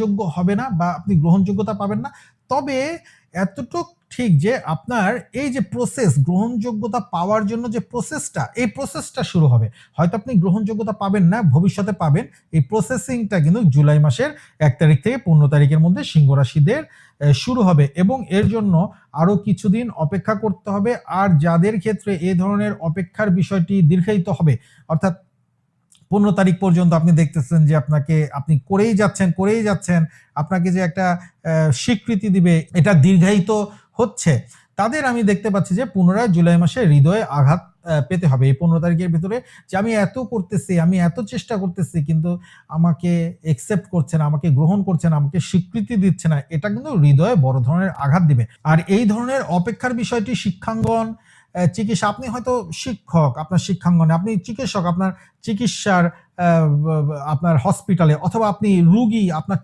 যোগ্য হবে না বা আপনি গ্রহণযোগ্যতা পাবেন না। তবে এতটুক ঠিক যে আপনার এই যে প্রসেস গ্রহণযোগ্যতা পাওয়ার জন্য যে প্রসেসটা এই প্রসেসটা শুরু হবে। হয়তো আপনি গ্রহণযোগ্যতা পাবেন না, ভবিষ্যতে পাবেন। এই প্রসেসিংটা কিন্তু জুলাই মাসের এক তারিখ থেকে পনেরো তারিখের মধ্যে সিংহ রাশিদের শুরু হবে এবং এর জন্য আরও কিছুদিন অপেক্ষা করতে হবে। আর যাদের ক্ষেত্রে এ ধরনের অপেক্ষার বিষয়টি দীর্ঘায়িত হবে, অর্থাৎ পনেরো তারিখ পর্যন্ত আপনি দেখতেছেন যে আপনাকে, আপনি করেই যাচ্ছেন করেই যাচ্ছেন, আপনাকে যে একটা স্বীকৃতি দিবে, এটা দীর্ঘায়িত হচ্ছে। তাদের আমি দেখতে পাচ্ছি যে পুনরায় জুলাই মাসে হৃদয়ে আঘাত পেতে হবে এই পনেরো তারিখের ভিতরে যে আমি এত করতেছি, আমি এত চেষ্টা করতেছি, কিন্তু আমাকে একসেপ্ট করছে না, আমাকে গ্রহণ করছে না, আমাকে স্বীকৃতি দিচ্ছে না, এটা কিন্তু হৃদয়ে বড় ধরনের আঘাত দিবে। আর এই ধরনের অপেক্ষার বিষয়টি শিক্ষাঙ্গন চিকিৎসা, আপনি হয়তো শিক্ষক আপনার শিক্ষাঙ্গনে, আপনি চিকিৎসক আপনার চিকিৎসার আপনার হসপিটালে অথবা আপনি রুগী আপনার